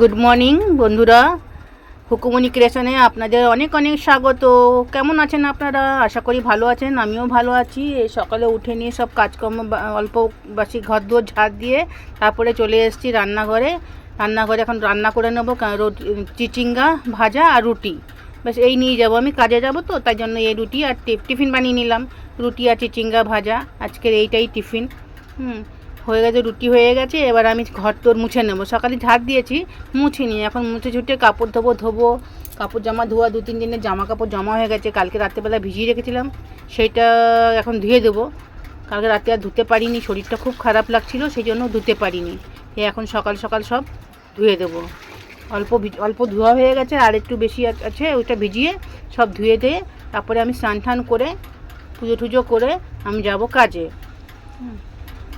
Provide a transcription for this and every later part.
Good morning বন্ধুরা। হুকুমনি ক্রিয়েশনে আপনাদের অনেক অনেক স্বাগত। কেমন আছেন আপনারা? আশা করি ভালো আছেন, আমিও ভালো আছি। এই সকালে উঠে নিয়ে সব কাজকর্ম অল্প বাসি ঘর দুয়ার ঝাড় দিয়ে তারপরে চলে এসেছি রান্নাঘরে। রান্নাঘরে এখন রান্না করে নেব চিচিঙ্গা ভাজা আর রুটি। ব্যাস, এই নিয়ে যাব আমি, কাজে যাব তো, তাই জন্য এই রুটি আর টিফিন বানিয়ে নিলাম। রুটি আর চিচিঙ্গা ভাজা, আজকের এইটাই টিফিন। হুম হয়ে গেছে, রুটি হয়ে গেছে, এবার আমি ঘর তোর মুছে নেব। সকালে ঝাড় দিয়েছি, মুছিনি, এখন মুছে ছুটে কাপড় ধোবো ধোবো। কাপড় জামা ধোয়া, দু তিন দিনের জামা কাপড় জমা হয়ে গেছে, কালকে রাত্রেবেলা ভিজিয়ে রেখেছিলাম সেইটা এখন ধুয়ে দেবো। কালকে রাতে আর ধুতে পারিনি, শরীরটা খুব খারাপ লাগছিল, সেই জন্য ধুতে পারিনি। এই এখন সকাল সকাল সব ধুয়ে দেবো। অল্প অল্প ধোয়া হয়ে গেছে, আর একটু বেশি আছে, ওইটা ভিজিয়ে সব ধুয়ে দিয়ে তারপরে আমি স্নান টান করে পুজো টুজো করে আমি যাব কাজে।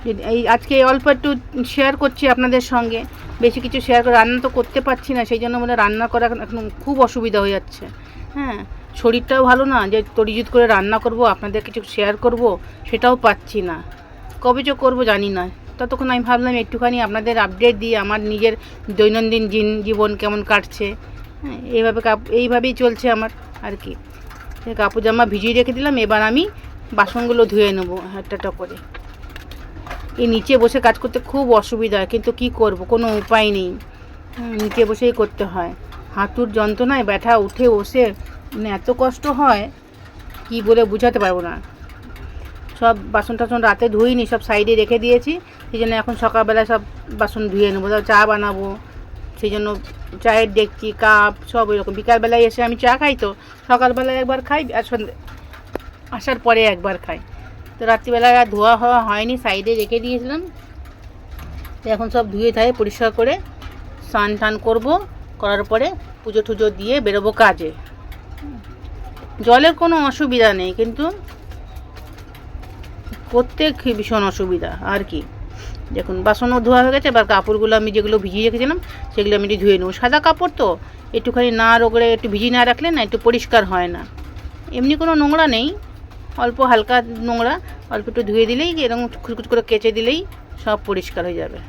এই আজকে অল্প একটু শেয়ার করছি আপনাদের সঙ্গে। বেশি কিছু শেয়ার করে রান্না তো করতে পারছি না, সেই জন্য মানে রান্না করা এখন খুব অসুবিধা হয়ে যাচ্ছে। হ্যাঁ শরীরটাও ভালো না, যে তরিজুত করে রান্না করব, আপনাদের কিছু শেয়ার করব, সেটাও পাচ্ছি না। কবে যে করব জানি না। ততক্ষণ আমি ভাবলাম একটুখানি আপনাদের আপডেট দিয়ে আমার নিজের দৈনন্দিন জিন- জীবন কেমন কাটছে। হ্যাঁ এইভাবে এইভাবেই চলছে আমার আর কি। কাপড় জামা ভিজিয়ে রেখে দিলাম, এবার আমি বাসনগুলো ধুয়ে নেব একটা করে এই নিচে বসে কাজ করতে খুব অসুবিধা হয়, কিন্তু কি করব? কোনো উপায় নেই। নিচে বসেই করতে হয়। হাঁটুর যন্ত্রণায় ব্যথা উঠে বসে মানে এত কষ্ট হয়, কি বলে বুঝাতে পারব না। সব বাসন টাসন রাতে ধুইনি, সব সাইডে রেখে দিয়েছি। সেই জন্য এখন সকালবেলা সব বাসন ধুয়ে নেব চা বানাবো। সেই জন্য চায়ের ডেকচি কাপ, সব এরকম। বিকালবেলায় এসে আমি চা খাই তো, সকালবেলায় একবার খাই, আর সন্ধ্যে আসার পরে একবার খাই। তো রাত্রিবেলায় আর ধোয়া হওয়া হয়নি, সাইডে রেখে দিয়েছিলাম। এখন সব ধুয়ে ধায়ে পরিষ্কার করে স্নান টান করব, করার পরে পুজো টুজো দিয়ে বেরোবো কাজে। জলের কোনো অসুবিধা নেই, কিন্তু প্রত্যেক ভীষণ অসুবিধা, আর কি। দেখুন, বাসনও ধোয়া হয়ে গেছে, এবার কাপড়গুলো আমি যেগুলো ভিজিয়ে রেখেছিলাম, সেগুলো আমি একটু ধুয়ে নেব। সাদা কাপড় তো, একটুখানি না রোগড়ে একটু ভিজিয়ে না রাখলে না, একটু পরিষ্কার হয় না। এমনি কোনো নোংরা নেই। অল্প হালকা নোংরা, অল্প একটু ধুয়ে দিলেই এরকম খুচকুচ করে কেচে দিলেই সব পরিষ্কার হয়ে যাবে।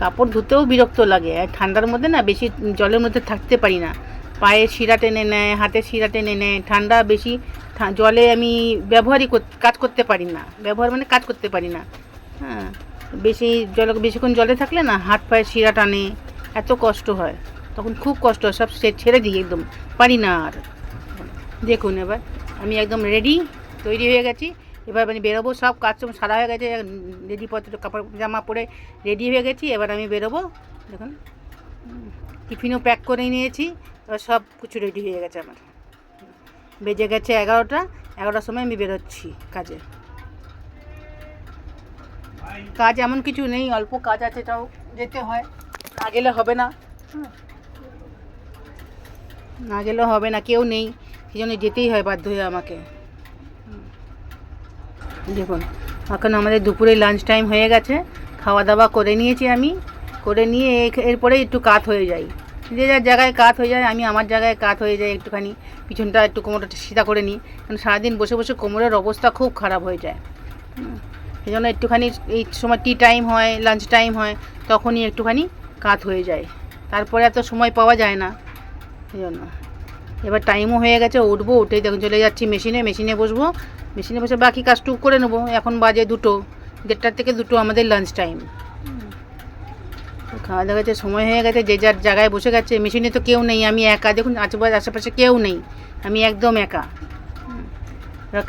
কাপড় ধুতেও বিরক্ত লাগে, আর ঠান্ডার মধ্যে না বেশি জলের মধ্যে থাকতে পারি না। পায়ে শিরা টেনে নেয়, হাতে শিরা টেনে নেয়, ঠান্ডা বেশি জলে আমি ব্যবহারই কাজ করতে পারি না। ব্যবহার মানে কাজ করতে পারি না। হ্যাঁ বেশি জল, বেশিক্ষণ জলে থাকলে না হাত পায়ে শিরা টানে, এত কষ্ট হয়। তখন খুব কষ্ট হয়, সব ছেড়ে দিই একদম, পারি না আর। দেখুন এবার, আমি একদম রেডি তৈরি হয়ে গেছি। এবার আমি বেরোবো, সব কাজ সারা হয়ে গেছে রেডি পত্র কাপড় জামা পরে রেডি হয়ে গেছি। এবার আমি বেরোবো, দেখুন, টিফিনও প্যাক করে নিয়েছি, এবার সব কিছু রেডি হয়ে গেছে আমার। বেজে গেছে এগারোটা, এগারোটার সময় আমি বেরোচ্ছি কাজে। কাজ এমন কিছু নেই, অল্প কাজ আছে তাও যেতে হয়, না গেলে হবে না। না গেলেও হবে না, কেউ নেই। সেই জন্য যেতেই হয় বাধ্য হয়ে আমাকে। দেখুন, এখন আমাদের দুপুরে লাঞ্চ টাইম হয়ে গেছে। খাওয়া দাওয়া করে নিয়েছি আমি। করে নিয়ে এরপরে একটু কাত হয়ে যাই। যে যার জায়গায় কাত হয়ে যায়, আমি আমার জায়গায় কাত হয়ে যাই একটুখানি। পিছনটা একটু কোমরটা সিধা করে নিই। কারণ সারাদিন বসে বসে কোমরের অবস্থা খুব খারাপ হয়ে যায়। সেই জন্য একটুখানি এই সময় টি টাইম হয় লাঞ্চ টাইম হয়, তখনই একটুখানি কাত হয়ে যায়। তারপরে এত সময় পাওয়া যায় না। সেই জন্য। এবার টাইমও হয়ে গেছে, উঠবো, উঠেই দেখুন চলে যাচ্ছি মেশিনে মেশিনে বসবো। মেশিনে বসে বাকি কাজটুকু করে নেব। এখন বাজে দুটো, দেড়টার থেকে দুটো আমাদের লাঞ্চ টাইম খাওয়া দাওয়া গেছে সময় হয়ে গেছে, যে যার জায়গায় বসে গেছে মেশিনে তো কেউ নেই, আমি একা। দেখুন, আশেপাশে আশেপাশে কেউ নেই, আমি একদম একা।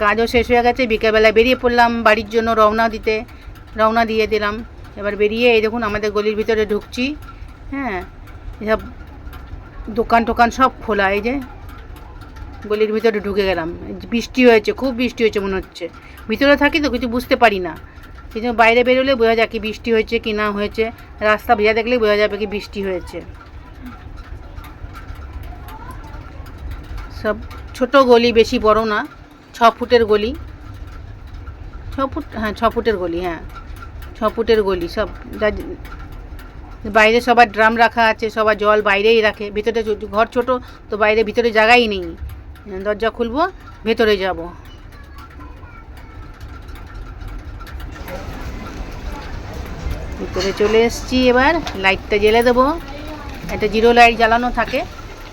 কাজও শেষ হয়ে গেছে, বিকেলবেলায় বেরিয়ে পড়লাম, বাড়ির জন্য রওনা দিতে, রওনা দিয়ে দিলাম। এবার বেরিয়ে এই দেখুন, আমাদের গলির ভিতরে ঢুকছি। হ্যাঁ এসব দোকান টোকান সব খোলা, এই যে গলির ভিতরে ঢুকে গেলাম। বৃষ্টি হয়েছে, খুব বৃষ্টি হয়েছে মনে হচ্ছে। ভিতরে থাকি তো কিছু বুঝতে পারি না। সেই জন্য বাইরে বেরোলে বোঝা যায় কি বৃষ্টি হয়েছে কি না হয়েছে। রাস্তা ভেজা দেখলে বোঝা যাবে কি বৃষ্টি হয়েছে। সব ছোট গলি, বেশি বড় না, ছ ফুটের গলি। ছ ফুট হ্যাঁ ছ ফুটের গলি হ্যাঁ। ছ ফুটের গলি, সব বাইরে সবার ড্রাম রাখা আছে, সবার জল বাইরেই রাখে। ভিতরে ঘর ছোট, তো বাইরে ভিতরে জায়গাই নেই। দরজা খুলবো, ভেতরে যাব। ভিতরে চলে এসেছি এবার, লাইটটা জ্বেলে দেবো। একটা জিরো লাইট জ্বালানো থাকে,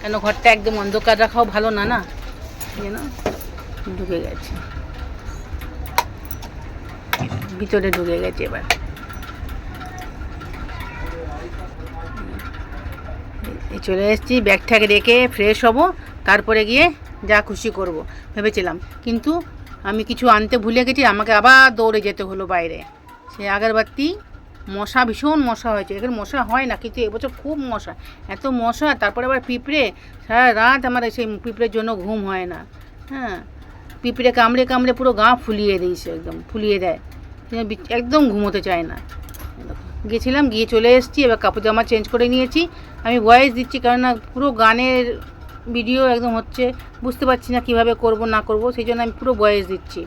কেন ঘরটা একদম অন্ধকার রাখাও ভালো না না? যেন ঢুকে গেছে। ভিতরে ঢুকে গেছে এবার। চলে এসেছি, ব্যাগটাকে রেখে ফ্রেশ হব, তারপরে গিয়ে যা খুশি করব, ভেবেছিলাম। কিন্তু আমি কিছু আনতে ভুলে গেছি, আমাকে আবার দৌড়ে যেতে হলো বাইরে। সে আগরবাতি মশা, ভীষণ মশা হয়েছে। এখানে মশা হয় না, কিন্তু এবছর খুব মশা। এত মশা, তারপরে আবার পিঁপড়ে। সারা রাত আমার সেই পিঁপড়ের জন্য ঘুম হয় না। হ্যাঁ পিঁপড়ে কামড়ে কামড়ে পুরো গা ফুলিয়ে দিয়েছে একদম, ফুলিয়ে দেয়। একদম ঘুমোতে চায় না। গেছিলাম, গিয়ে চলে এসেছি, এবার কাপড় জামা চেঞ্জ করে নিয়েছি। আমি ভয়েস দিচ্ছি, কেননা পুরো গানের ভিডিও একদম হচ্ছে বুঝতে পারছি না কীভাবে করব না করব সেই জন্য আমি পুরো ভয়েস দিচ্ছি।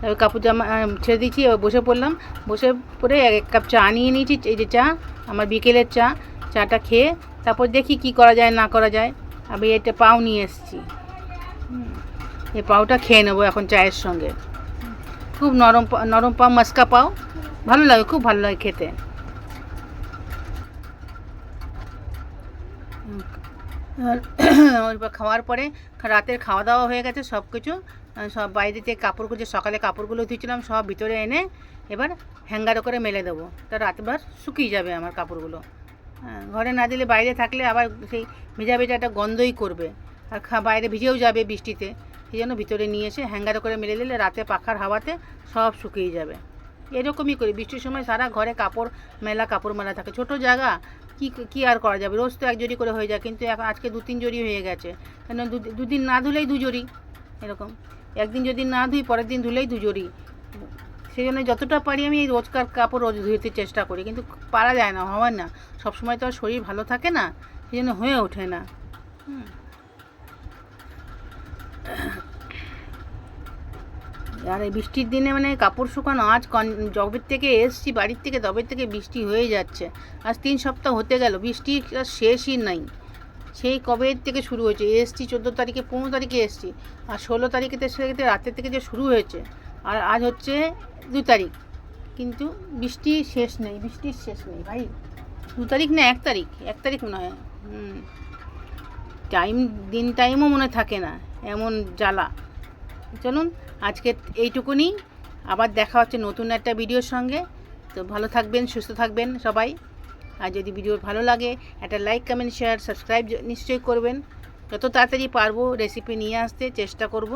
তারপর কাপড় জামা ছেড়ে দিচ্ছি এবার বসে পড়লাম। বসে পড়ে এক কাপ চা নিয়ে নিয়েছি এই যে চা আমার বিকেলের চা চাটা খেয়ে তারপর দেখি কি করা যায় না করা যায়। আমি এটা পাও নিয়ে এসেছি। এই পাওটা খেয়ে নেব এখন চায়ের সঙ্গে। খুব নরম পা- নরম পাও মাস্কা পাও। ভালো লাগে খুব ভালো লাগে খেতে আর ওইবার খাওয়ার পরে রাতের খাওয়া দাওয়া হয়ে গেছে সব কিছু সব বাইরে থেকে কাপড়গুলো যে সকালে কাপড়গুলো ধুয়েছিলাম সব ভিতরে এনে এবার হ্যাঙ্গারে করে মেলে দেবো। তা রাতবার শুকিয়ে যাবে আমার কাপড়গুলো। হ্যাঁ, ঘরে না দিলে বাইরে থাকলে আবার সেই ভেজা ভেজা একটা গন্ধই করবে। আর খা বাইরে ভিজেও যাবে বৃষ্টিতে। সেই জন্য ভিতরে নিয়ে এসে হ্যাঙ্গারে করে মেলে দিলে রাতে পাখার হাওয়াতে সব শুকিয়ে যাবে। এরকমই করি। বৃষ্টির সময় সারা ঘরে কাপড় মেলা কাপড় মেলা থাকে। ছোট জায়গা কি কি আর করা যাবে? রোজ তো এক জড়ি করে হয়ে যায়, কিন্তু এখন আজকে দু তিন জড়ি হয়ে গেছে। কেন দুদিন না ধুলেই দু জড়ি, এরকম। একদিন যদি না ধুই, পরের দিন ধুলেই দু জড়ি। সেই জন্য যতটা পারি আমি এই রোজকার কাপড় রোজ ধুতে চেষ্টা করি, কিন্তু পারা যায় না হওয়ার না। সবসময় তো আর শরীর ভালো থাকে না, সেই জন্য হয়ে ওঠে না। হুম। আর এই বৃষ্টির দিনে মানে কাপড় শুকানো, আজ জবের থেকে এসছি, বাড়ির থেকে তবের থেকে বৃষ্টি হয়ে যাচ্ছে। আজ তিন সপ্তাহ হতে গেল, বৃষ্টি আর শেষই নাই। সেই কবে থেকে শুরু হয়েছে? এসছি চোদ্দ তারিখে, পনেরো তারিখে এসছি। আর ষোলো তারিখে থেকে রাতের থেকে যে শুরু হয়েছে, আর আজ হচ্ছে দু তারিখ। কিন্তু বৃষ্টি শেষ নেই বৃষ্টির শেষ নেই ভাই। দু তারিখ না, এক তারিখ? এক তারিখ মনে হয়। টাইম, দিন টাইমও মনে থাকে না, এমন জ্বালা। চলুন, আজকে এইটুকুনি। আবার দেখা হচ্ছে নতুন একটা ভিডিওর সঙ্গে। তো ভালো থাকবেন, সুস্থ থাকবেন সবাই। আর যদি ভিডিও ভালো লাগে, একটা লাইক, কমেন্ট, শেয়ার, সাবস্ক্রাইব নিশ্চয়ই করবেন। যত তাড়াতাড়ি পারব রেসিপি নিয়ে আসতে চেষ্টা করব।